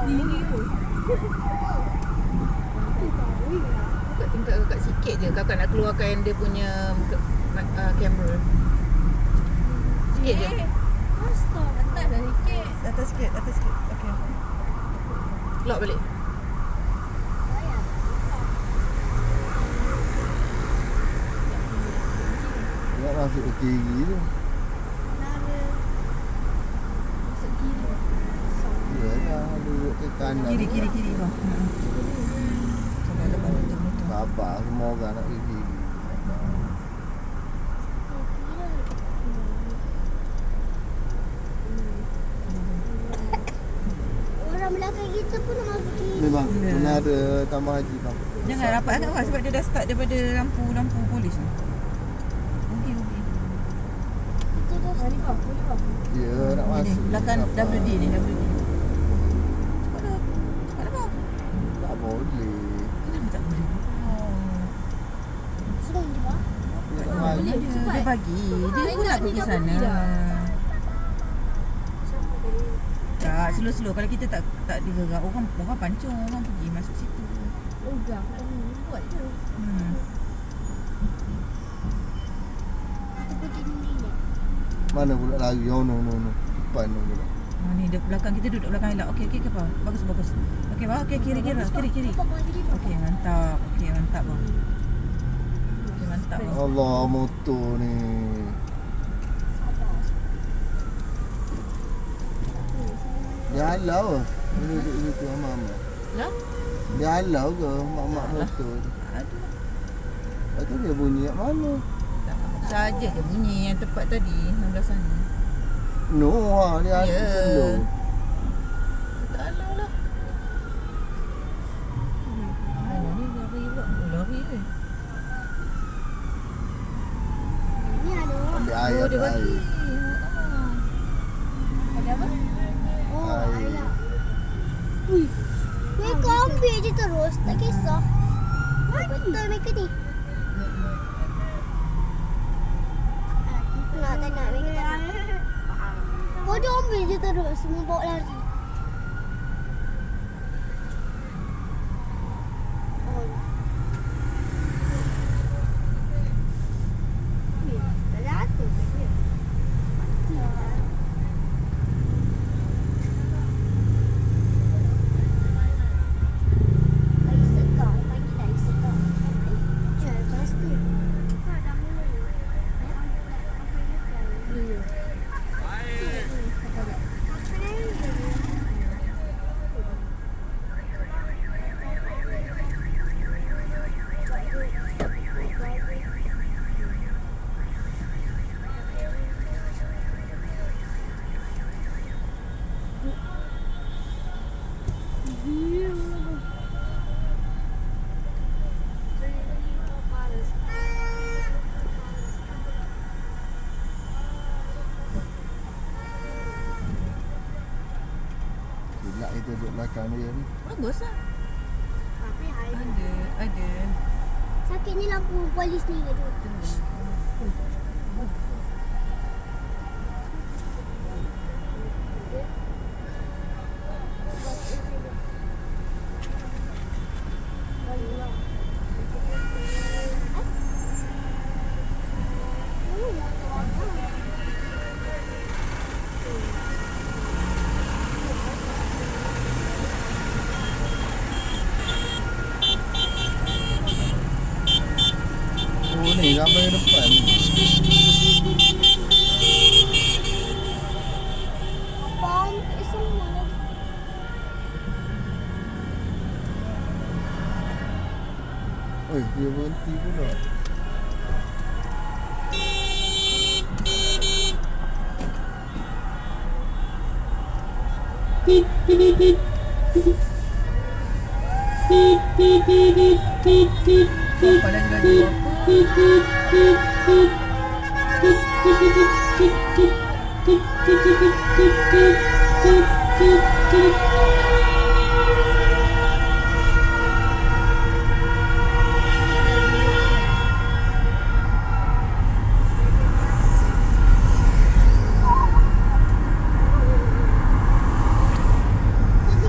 sendiri tu. Kat tingkat kakak sikit je kakak nak keluarkan dia punya ma- uh, kamera. Sikit je. Atas dah sikit. Atas sikit, atas sikit. Okey. Lock balik. Nak masuk ke kiri tu. Ya dah duduk ke kanan. Kiri, kiri, kiri bang. Hmm. Sampai depan motor motor. Sabar semua orang nak pergi kiri. Orang belakang kita pun nak masuk kiri. Memang kena ada tambah haji bang. Jangan rapat sangat bang sebab dia dah start daripada lampu-lampu polis tu. Okey, okey. Kita dah Hari bang, boleh bang. Ya nak Ni, masuk. belakang. WD ni, WD. Cepat dah. Cepat dah bang. Tak boleh. Kenapa tak boleh? Oh. Sedang Boleh boleh. dia, dia bagi. Dia pun nak pergi sana. Tak, slow-slow. Kalau kita tak tak digerak, orang orang pancung, orang pergi masuk situ. Oh dah, buat je. Hmm. Mana pula lari? Oh no no no. Depan tu pula. Oh, ni dia belakang kita duduk belakang elak. Okey, okey ke apa? Bagus, bagus. Okey, bang. Okey, kiri kiri, kiri kiri. Okey, mantap. Okey, mantap bang. Okey, mantap bang. Allah motor ni. Dia halau ke? Dia duduk situ sama mama. Lah. Dia halau ke mak-mak motor tu? Aduh. Lepas tu dia bunyi kat mana? Tak saja je bunyi yang tepat tadi 16 sana. No, ha, dia ada Ya. lah. Oh, ni lari pula. Lari. Ni ada orang. Ambil air, dia ambil bagi. air. Ha, Ada apa? Oh, Air. air. Ui. Mereka ambil je terus, tak kisah. Betul mereka ni. Nak tak nak mereka tak nak. Ambil je terus, semua bawa lari. Oh. Eh, tak ada atur ke dia? Mati lah. Air segar, pagi dah air segar. Jual pasti. Silap kita duduk belakang dia ni. Bagus lah. Tapi Ada, ada. Sakit ni lampu polis ni ke tu? Oh ni sampai ke depan. Abang, eh, semua lagi. Oi, dia berhenti pula. Apa lagi lagi apa? Thank you.